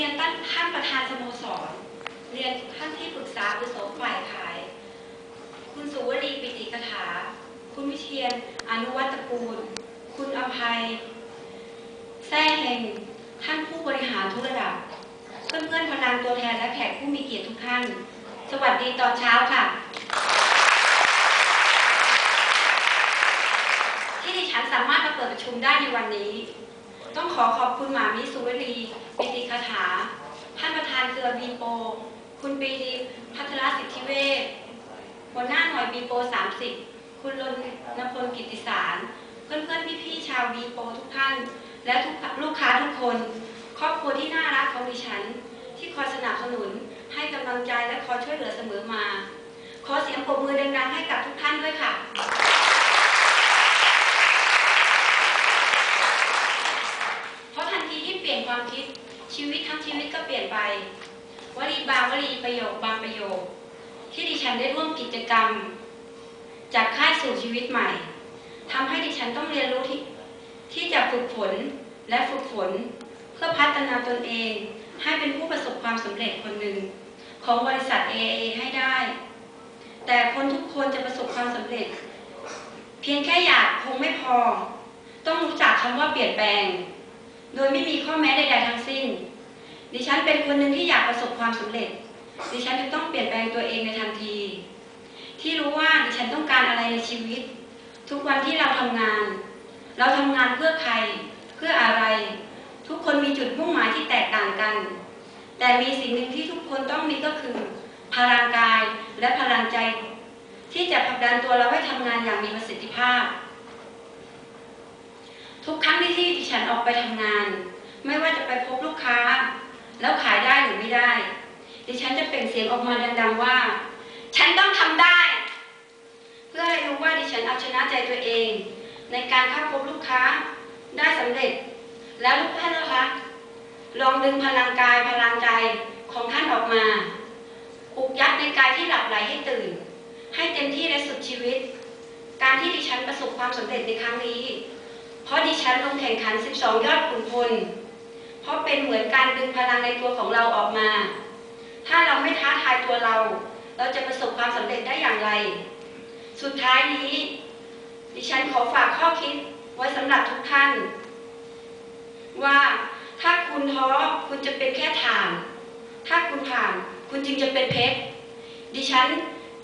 ียนท่านประธานสโมสร เรียนท่านที่ปรึกษาอุโสฝ่ายขาย คุณสุวรีปิติกถา คุณวิเชียนอนุวัตกูล คุณอภัย แท้เฮงท่านผู้บริหารทุกระดับ เพื่อนๆพลังตัวแทนและแขกผู้มีเกียรติทุกท่าน สวัสดีตอนเช้าค่ะ ที่ดิฉันสามารถมาเปิดประชุมได้ในวันนี้ ต้องขอขอบคุณหมามิสุวรีปิติ รือบีโป คุณปีดีพัทรสิทธิเวชหัวหน้าหน่วยบีโป 30 คุณรณพลกิติสาร เพื่อนๆพี่ๆชาวบีโปทุกท่าน และทุกลูกค้าทุกคน ครอบครัวที่น่ารักของดิฉัน ที่คอยสนับสนุน ให้กำลังใจและคอยช่วยเหลือเสมอมา ขอเสียงปรบมือดังๆให้กับทุกท่านด้วยค่ะเพราะทันทีที่เปลี่ยนความคิดชีวิตทั้งชีวิตก็เปลี่ยนไป วลีบางวลีประโยคบางประโยค ที่ดิฉันได้ร่วมกิจกรรม จากค่ายสู่ชีวิตใหม่ทำให้ดิฉันต้องเรียนรู้ที่ที่จะฝึกฝนและฝึกฝน เพื่อพัฒนาตนเอง ให้เป็นผู้ประสบความสำเร็จคนหนึ่งของบริษัท AA ให้ได้ แต่คนทุกคนจะประสบความสำเร็จ เพียงแค่อยากคงไม่พอ ต้องรู้จักคำว่าเปลี่ยนแปลง โดยไม่มีข้อแม้ใด ๆ ทั้งสิ้น ดิฉันเป็นคนหนึ่งที่อยากประสบความสำเร็จ ดิฉันจะต้องเปลี่ยนแปลงตัวเองในทันที ที่รู้ว่าดิฉันต้องการอะไรในชีวิต ทุกวันที่เราทำงาน เราทำงานเพื่อใคร เพื่ออะไร ทุกคนมีจุดมุ่งหมายที่แตกต่างกัน แต่มีสิ่งหนึ่งที่ทุกคนต้องมีก็คือ พลังกายและพลังใจ ที่จะผลักดันตัวเราให้ทำงานอย่างมีประสิทธิภาพ ทุกครั้งที่ที่ดิฉันออกไปทำงาน ไม่ว่าจะไปพบลูกค้า แล้วขายได้หรือไม่ได้ ดิฉันจะเปล่งเสียงออกมาดัง ๆว่า ฉันต้องทำได้ เพื่อให้รู้ว่าดิฉันเอาชนะใจตัวเอง ในการเข้าพบลูกค้าได้สำเร็จ แล้วทุกท่านนะคะลองดึงพลังกายพลังใจของท่านออกมาปลุกยัดในกายที่หลับไหลให้ตื่น ให้เต็มที่และสุดชีวิต การที่ดิฉันประสบความสำเร็จในครั้งนี้ เพราะดิฉันลงแข่งขัน 12 ยอดขุนพล เพราะเป็นเหมือนการดึงพลังในตัวของเราออกมา ถ้าเราไม่ท้าทายตัวเรา เราจะประสบความสำเร็จได้อย่างไร สุดท้ายนี้ ดิฉันขอฝากข้อคิดไว้สำหรับทุกท่าน ว่าถ้าคุณท้อคุณจะเป็นแค่ฐาน ถ้าคุณผ่านคุณจึงจะเป็นเพชร ดิฉัน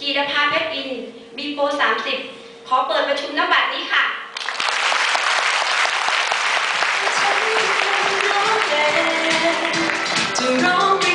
จีรภาเพชรอิน บีโป 30 ขอเปิดประชุมนบัตรนี้ค่ะ ฉันค